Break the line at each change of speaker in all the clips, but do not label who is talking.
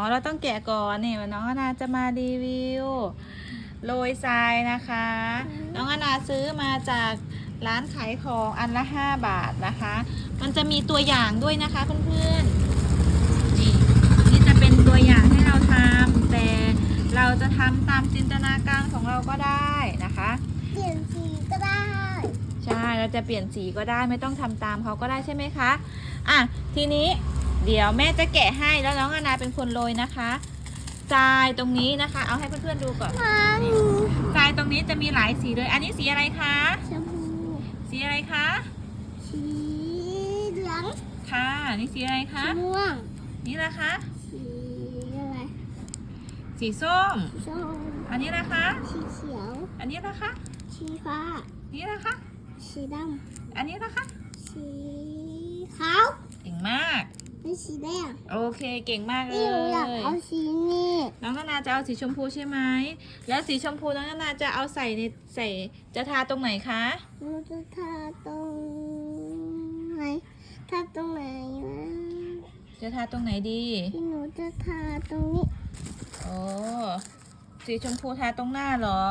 อ๋อ เราต้องแกะก่อนนี่น้องอนาจะมารีวิวโรยทรายนะคะ น้องอนาซื้อมาจากร้านขายของอันละ 5 บาทนะคะ มันจะมีตัวอย่างด้วยนะคะเพื่อนๆ นี่นี่จะเป็นตัวอย่างให้เราทำแต่เราจะทำตามจินตนาการของเราก็ได้นะคะ
เปลี่ยนสีก็ได้
ใช่ เราจะเปลี่ยนสีก็ได้ไม่ต้องทำตามเขาก็ได้ใช่ไหมคะ อะ ทีนี้ เดี๋ยวแม่จะแกะให้แล้วน้องอนาเป็นคนโรยนะคะทรายตรงนี้นะคะ เอาให้เพื่อนๆดูก่อน
มัน
ทรายตรงนี้จะมีหลายสีเลย อันนี้สีอะไรคะ
ชมพู
สีอะไรคะ
สีเหลือง
ค่ะ นี่สีอะไร
สี
คะ
ม่วง
นี่นะคะ
สีอะไร
สีส้ม
สีส้ม
อันนี้นะคะ
สีเขียว
อันนี้นะคะ
สีฟ้า
นี่นะคะ
สีด
อันนี้นะคะำ
สีขาว
เก่งมาก
และสีแดง
โอเคเก่งมากเล
นี่หนูอยาก
ย
เอาสีนี้
น้องนานาจะเอาสีชมพูใช่ไหม แล้วสีชมพูน้องนานาจะเอาใส่ในใส่จะทาตรงไหนคะ
หนูจะทาตรงไหนทาตรงไหนนะ
จะทาตรงไหนดี
ที่หนูจะทาตรงนี้
โอ้ สีชมพูทาตรงหน้าเหรอ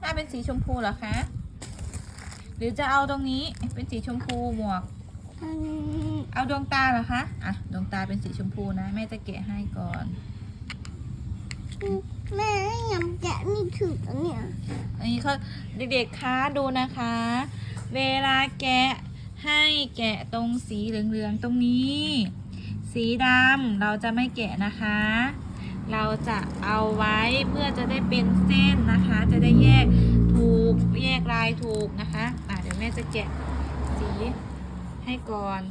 หน้าเป็นสีชมพูเหรอคะ หรือจะเอาตรงนี้เป็นสีชมพูหมวก
อันนี้
เอาดวงตาเหรอคะ อะ ดวงตาเป็นสีชมพูนะ แม่จะแกะให้ก่อน
แม่ยังแกะไม่ถูกอันเนี่ย
อันนี้เขาเด็กๆคะดูนะคะ เวลาแกะให้แกะตรงสีเหลืองๆตรงนี้ สีดำเราจะไม่แกะนะคะ เราจะเอาไว้เพื่อจะได้เป็นเส้นนะคะ จะได้แยกถูกแยกลายถูกนะคะ อะเดี๋ยวแม่จะแกะสี ให้ก่อน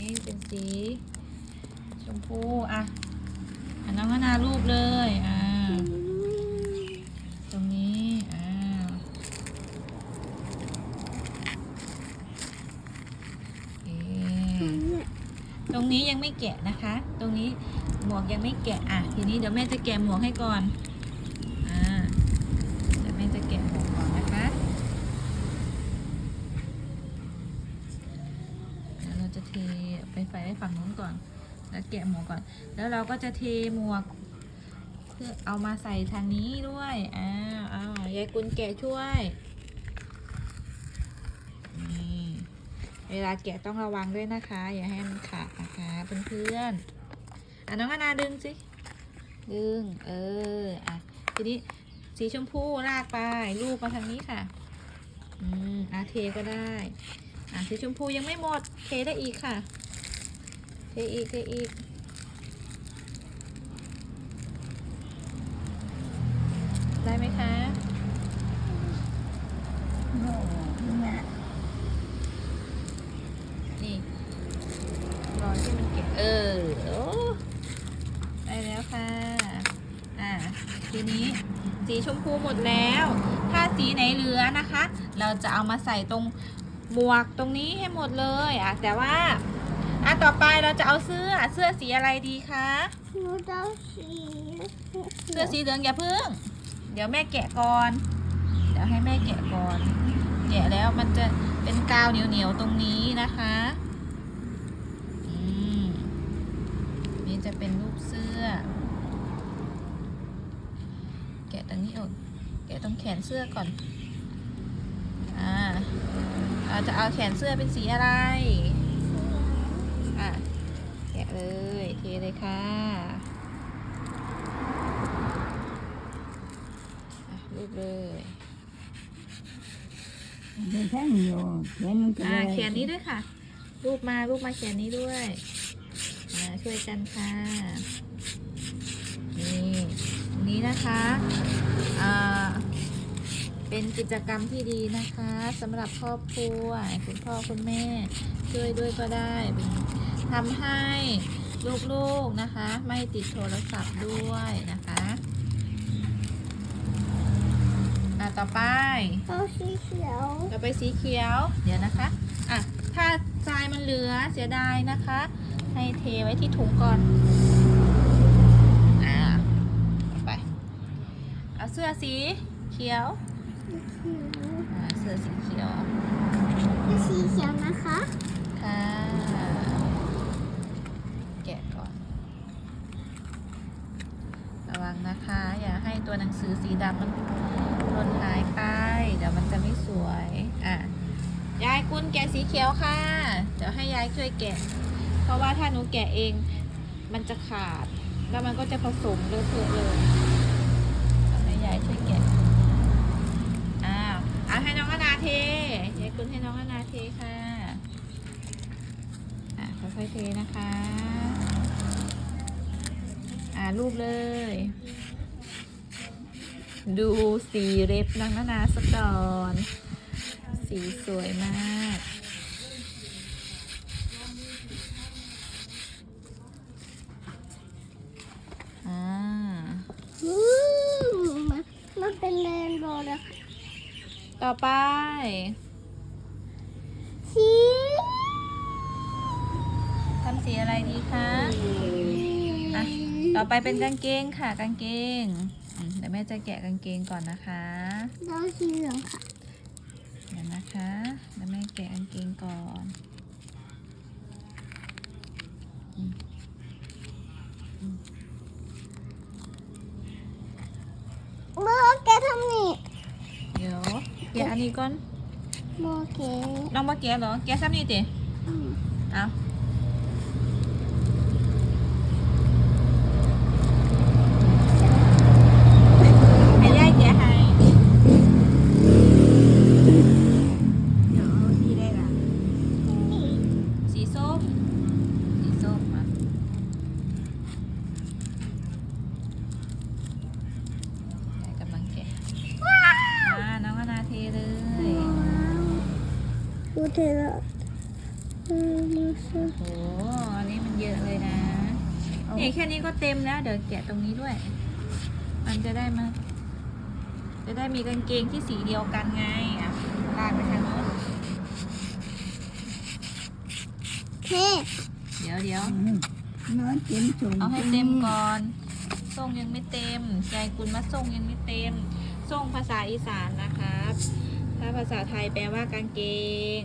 นี่เป็นสี ชมพู อะอะน้องนารูปเลย อ่า ตรงนี้ อ่า ตรงนี้ยังไม่แกะนะคะ ตรงนี้หมวกยังไม่แกะ อะ ทีนี้เดี๋ยวแม่จะแกะหมวกให้ก่อน อ่า เดี๋ยวแม่จะแกะหมวกก่อนนะคะเดี๋ยวเรา จะเทไปไฟให้ฝั่งนู้นก่อน แล้วแกะหมวกก่อน แล้วเราก็จะเทหมวก เพื่อเอามาใส่ทางนี้ด้วยอ้าวอ้าวยายกุลแกะช่วยนี่เวลาแกะต้องระวังด้วยนะคะ อย่าให้มันขาดนะคะเพื่อนๆอะน้องอนาดึงสิดึงเอออะทีนี้สีชมพูลากไปลูกมาทางนี้ค่ะ อืมอะเทก็ได้ อะสีชมพูยังไม่หมดเทได้อีกค่ะเทอีกเทอีกได้ไหมคะนี่รอที่มันเก็บเออโอ้ได้แล้วค่ะอ่าทีนี้สีชมพูหมดแล้ว ถ้าสีไหนเหลือนะคะ เราจะเอามาใส่ตรง หมวกตรงนี้ให้หมดเลยอะแต่ว่าอะต่อไปเราจะเอาเสื้อเสื้อสีอะไรดีคะ
หนูจะเอาสี
เสื้อสีเหลืองอย่าพึ่ง เดี๋ยวแม่แกะก่อน เดี๋ยวให้แม่แกะก่อน แกะแล้วมันจะเป็นกาวเหนียวๆตรงนี้นะคะอืมนี่จะเป็นรูปเสื้อ แกะตรงนี้ออกแกะตรงแขนเสื้อก่อน อ่า เราจะเอาแขนเสื้อเป็นสีอะไรอะแกะเลยเทเลยค่ะอะรูปเลย
ไม่ใช่อยู่เขียนมันก็
อ่า
ได้
แขนนี้ด้วยค่ะ รูปมารูปมาแขนนี้ด้วยอ่าช่วยกันค่ะนี่อันนี้นะคะอ่า เป็นกิจกรรมที่ดีนะคะสำหรับครอบครัวคุณพ่อคุณแม่ช่วยด้วยก็ได้เป็นทำให้ลูกๆนะคะ ไม่ติดโทรศัพท์ด้วยนะคะอ่าต่อไป
เอาสีเขียว
เราไปสีเขียว เดี๋ยวนะคะอะถ้าทรายมันเหลือเสียดายนะคะ ให้เทไว้ที่ถุงก่อนอ่าเอาไปเอาเสื้อสีเขียว
สีเขียว
อ่าเสื้อสีเขียว
สีเขียวนะคะ
ค่ะ แกะก่อน ระวังนะคะ อย่าให้ตัวหนังสือสีดำมันหล่นหายไป เดี๋ยวมันจะไม่สวย อะ ยายกุลแกะสีเขียวค่ะ เดี๋ยวให้ยายช่วยแกะ เพราะว่าถ้าหนูแกะเองมันจะขาด แล้วมันก็จะผสมเลอะเทอะเลยให้ยายช่วยแกะ เทยายกุลให้น้องอนาเทค่ะอะค่อยๆเทนะคะ อ่ารูปเลย ดูสีเล็บนางนานาสักก่อน สีสวยมาก อ่า
อืมมันมันเป็นเรนโบว์นะคะ
ต่อไป
สี
ทำสีอะไรดีคะ อะ ต่อไปเป็นกางเกงค่ะกางเกงอืมเดี๋ยวแม่จะแกะกางเกงก่อนนะคะ
แล้วสีเหลืองค่ะ
เดี๋ยวนะคะเดี๋ยวแม่แกะกางเกงก่อน
โมเกทำนี่
เดี๋ยวแกะอั นนี้ก่อน
โมเก
น้องมาแกะเหรอ แกะซ้ำนี่ติ
อืม
เอาให้ยายแกะให้เดี๋ยวเอาที่ได้ละ
นี่
สีส้ม สีส้มอะยายกำลังแกะอ่าน้องอนาเทเลย
ดูเธอละเออดูสิ
โอ้โหอันนี้มันเยอะเลยนะนี่แค่นี้ก็เต็มแล้ว เดี๋ยวแกะตรงนี้ด้วย มันจะได้มา จะได้มีกางเกงที่สีเดียวกันไงอะลากไปทางโน้น
เท่
เดี๋ยวเดี๋ยว
อืมนอนเต็มสูง
เอาให้เต็มก่อนส่งยังไม่เต็มยายกุลมาส่งยังไม่เต็มส่งภาษาอีสานนะครับ ถ้าภาษาไทยแปลว่ากางเกง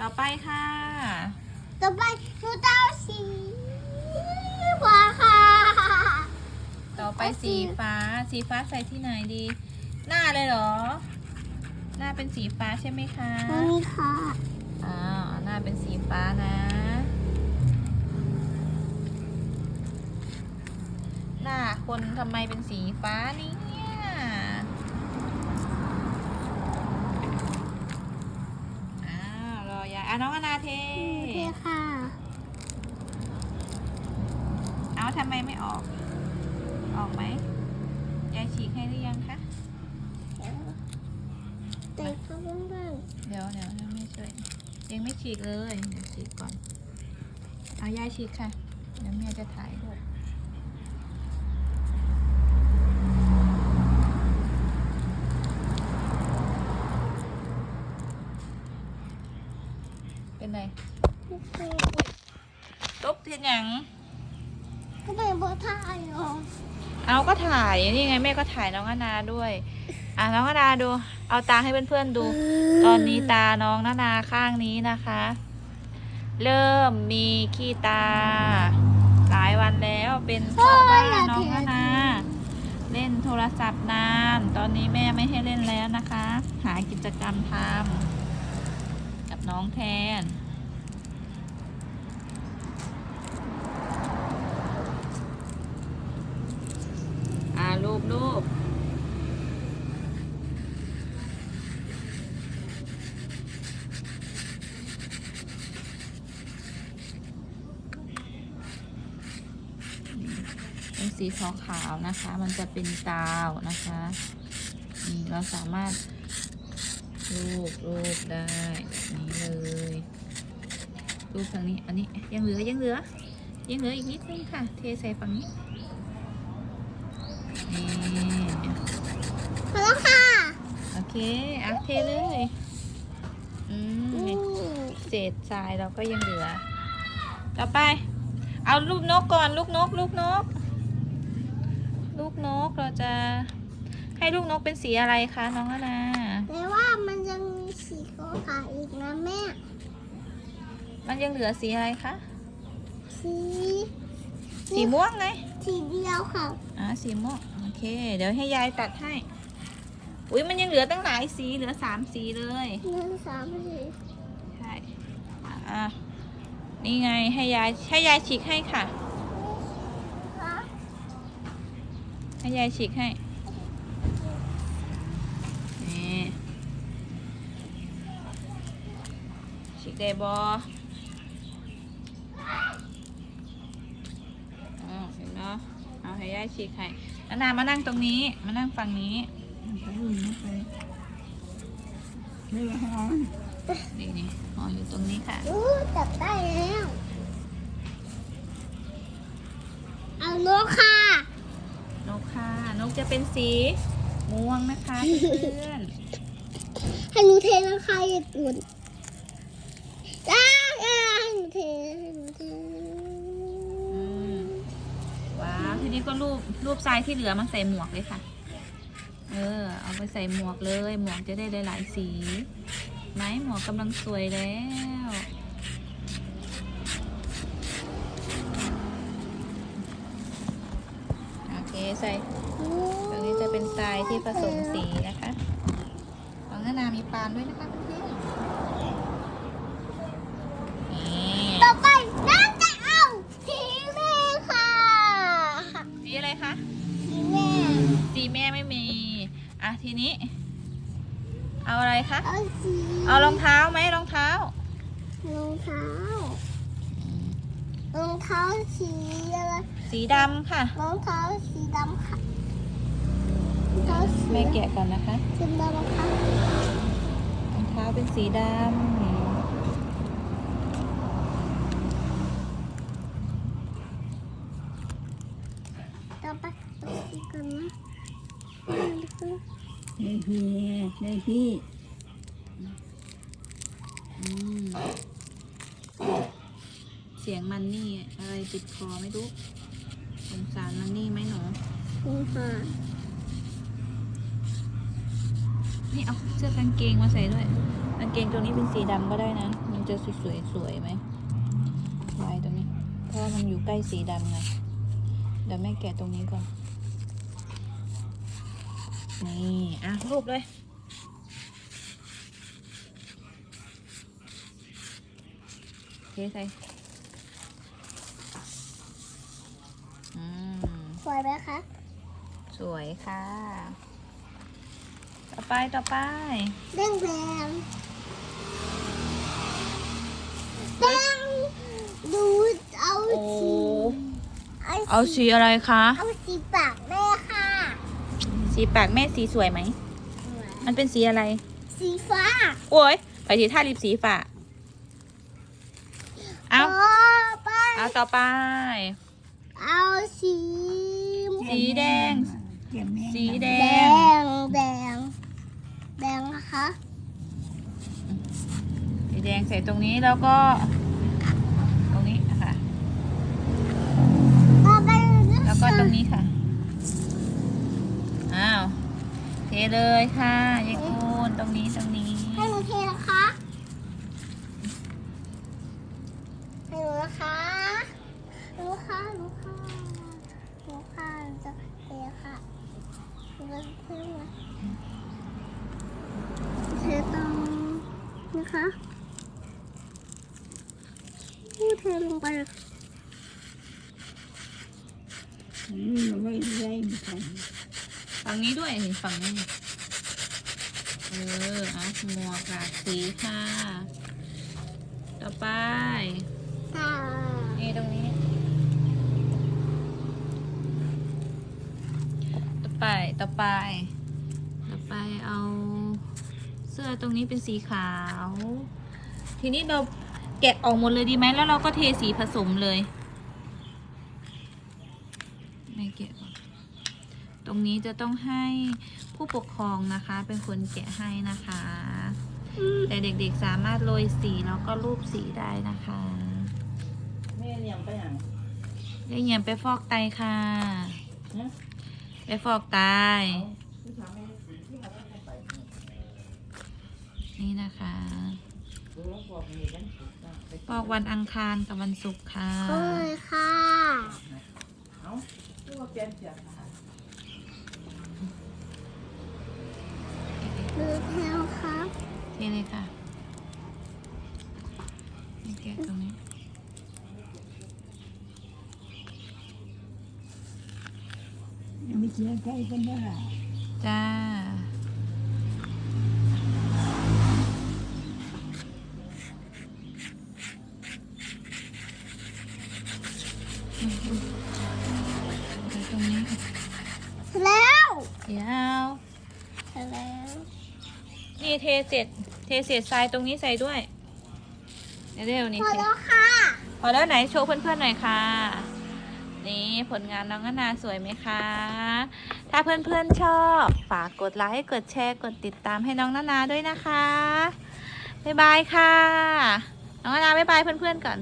ต่อไปค่ะ
ต่อไปหนูจะเอาสีฟ้าค่ะ
ต่อไปสีฟ้า สีฟ้าใส่ที่ไหนดี หน้าเลยเหรอ หน้าเป็นสีฟ้าใช่ไหมคะ
อันนี้ค่ะ
อ่าหน้าเป็นสีฟ้านะ หน้าคนทำไมเป็นสีฟ้าเนี่ยอ้าวร อยายอะน้องอนาเท
เท่ค่ะ
เอาทำไมไม่ออก ออกไหมยายฉีกให้หรือยังคะ
เตะเข้าบ้าง
เดี๋ยวเดี๋ยวยังไม่ช่วยยังไม่ฉีกเลยเดี๋ยวฉีกก่อน เอายายฉีกค่ะ เดี๋ยวแม่จะถ่ายด้วย เป็นไร
ๆ
ตบทีหยัง
ก็เป็นโบท่าอยู่
เอาก็ถ่ายนี่ไงแม่ก็ถ่ายน้องอนาด้วย อะน้องอนาดู เอาตาให้เพื่อนๆดู ตอนนี้ตาน้องนานาข้างนี้นะคะ เริ่มมีขี้ตา หลายวันแล้วเป็นเพราะว่าน้องนานาเล่นโทรศัพท์นาน ตอนนี้แม่ไม่ให้เล่นแล้วนะคะ หากิจกรรมทำกับ น้องแทน อ่ารูปรูปเป็นสีขาวๆนะคะ มันจะเป็นกาวนะคะนี่เราสามารถ รูปรูปได้แบบนี้เลยรูปทางนี้อันนี้ยังเหลือยังเหลือ ยังเหลืออีกนิดนึงค่ะ เทใส่ฝั่งนี้นี่
พอแล้วค่ะ
โอเคอะเทเลยอืม
อืม
เศษทรายเราก็ยังเหลือ ต่อไป เอาลูกนกก่อนลูกนก ลูกนก ลูกนกเราจะให้ลูกนกเป็นสีอะไรคะน้องอนา
แต่ว่ามันยังมีสีขาวๆอีกนะแม่
มันยังเหลือสีอะไรคะ
สี
สีม่วงไง
สทีเดียวค่ะ
อ่า สีม่วง โอเค เดี๋ยวให้ยายตัดให้ อุ้ยมันยังเหลือตั้งหลายสี เหลือสามสีเลย
หนึ่งสามสี่
ใช่ อะนี่ไง ให้ยาย ให้ยายฉีกให้ค่ะ
ค่ะ
ให้ยายฉีกให้ นี่ ฉีกได้บออ๋อเห็ นเนาะเอาให้ยายฉีกให้นานามานั่งตรงนี้ มานั่งฝั่งนี้
ไปอื่นไม่ไปไม่ร้อน
นี่นี่อ๋ออยู่ตรงนี้ค่ะ
อู้จับได้แล้วเอานกค่ะ
นกค่ะ นกจะเป็นสีม่วงนะคะเพื่อน
ให้หนูเทนะคะอย่าตุน นี้
ก็รูปรูปทรายที่เหลือมาใส่หมวกเลยค่ะ เออ เอาไปใส่หมวกเลย หมวกจะได้หลายๆสีไหมหมวกกำลังสวยแล้วโอเคใส่ตรงนี้จะเป็นทรายที่ผสมสีนะคะของนานามีปานด้วยนะคะเพื่อนๆนี่
ต่อไปน้าจะเอาสีแม่ค่ะ
สีอะไรคะ
สีแม่
สีแม่ไม่มี อะ ทีนี้ เอาอะไรคะ
เอาสี
เอารองเท้าไหมรองเท้า
รองเท้ารองเท้าสีอะไร
สีดำค่ะ
รองเท้าสีดำค่ะรองเท้าสี
แม่แกะก่อนนะคะ
สีดำค่ะ
รองเท้าเป็นสีดำ
ต่อไปเอาสีกันนะ
ได้พี่ได้พี่
เสียงมันนี่อะไรติดคอไม่รู้สงสารมันนี่ไหมหนู
นี่ค่ะ
นี่เอาเสื้อกางเกงมาใส่ด้วยกางเกงตัวนี้เป็นสีดำก็ได้นะ มันจะสวยๆสวยไหมลายตรงนี้ เพราะมันอยู่ใกล้สีดำไงเดี๋ยวแม่แกะตรงนี้ก่อน นี่อะรูปเลยโอเคใส่อืม
สวยไหมคะ
สวยค่ะ ต่อไปต่อไป
แดงแดงแดงดูเอา
โอ้
สี
เอาสีอะไรคะ
เอาสีปากแม่ค่ะ
สีปากแม่สีสวยไหม มันเป็นสีอะไร
สีฟ้า
โอ้ย ไปทีท่าลิปสีฝ่าเอา
ต่อไป
เอาต่อไป
เอาสี
สีแดง
เก็บแม่
สีแด
แด
ง
งแดง แดงนะคะ
สีแดงใส่ตรงนี้แล้วก็ ตรงนี้ค่ะ
ต่อไป
แล้วก็ตรงนี้ค่ะ อ้าว เทเลยค่ะยายกูนตรงนี้ตรงนี้
ให้หนูเทนะคะ ให้หนูนะคะหนูค่ะหนูค่ะหนูค่ะหนูจะเทค่ะหนูจะเทมาเทตรงนะคะพูดเทลงไปเลย
นี่เราไม่ได้เหมือนกัน
ฝั่งนี้ด้วยนี่ฝั่งนี้ เออเอาหมวกหลากสีค่ะ ต่อไป
ค่
นี่ตรงนี้ ต่อไป ต่อไป ต่อไปเอา เสื้อตรงนี้เป็นสีขาว ทีนี้เราแกะออกหมดเลยดีไหม แล้วเราก็เทสีผสมเลย ไม่แกะก่อนต รงนี้จะต้องให้ผู้ปกครองนะคะ เป็นคนแกะให้นะคะ แต่เด็กๆสามารถโรยสีแล้วก็รูปสีได้นะคะ
แม่ยังไปไหน
ยายเหยียมไปฟอกไตค่ะ
นะ
ไปฟอกไต นี่นะคะฟอกวันอังคารกับวันศุกร์ค่ะ
โอ้ยค่ะ
ว่าเปลี่ยนเสียงค่ะ
ดูแถวครับ
เทเลยค่ะนี่แกะตรงนี้
ยังไม่เสียใจกันได้ล่ะ
จ้าอืมอืมเดี๋ยวตรงนี้
เสร็จแล้ว
เดี๋ยว
เสร็จแล้ว
นี่เทเสร็จเทเศษทรายตรงนี้ใส่ด้วยเดี๋ยวเดี๋ยวนี้
พอ
เท
แล้วค่ะ
พอแล้วไหนโชว์เพื่อนๆหน่อยค่ะ นี่ผลงานน้องอนาสวยไหมคะ ถ้าเพื่อนๆชอบ ฝากกดไลค์กดแชร์กดติดตามให้น้องนานาด้วยนะคะ บ๊ายบายค่ะ น้องนานาบ๊ายบายเพื่อนๆก่อน